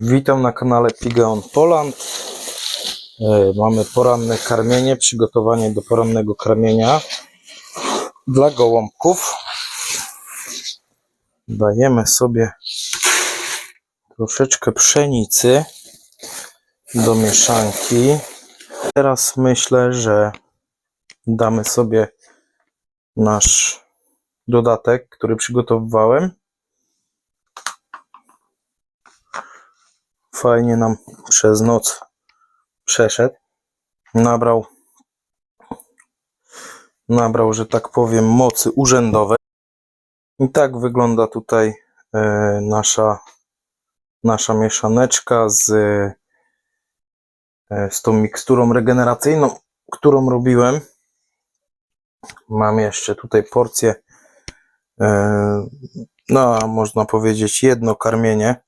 Witam na kanale Pigeon Poland. E, Mamy poranne karmienie, przygotowanie do porannego karmienia dla gołąbków. Dajemy sobie troszeczkę pszenicy do mieszanki. Teraz myślę, że damy sobie nasz dodatek, który przygotowywałem. Fajnie nam przez noc przeszedł. Nabrał, nabrał, że tak powiem, mocy urzędowej. I tak wygląda tutaj e, nasza, nasza mieszaneczka z, e, z tą miksturą regeneracyjną, którą robiłem. Mam jeszcze tutaj porcję, no można powiedzieć jedno karmienie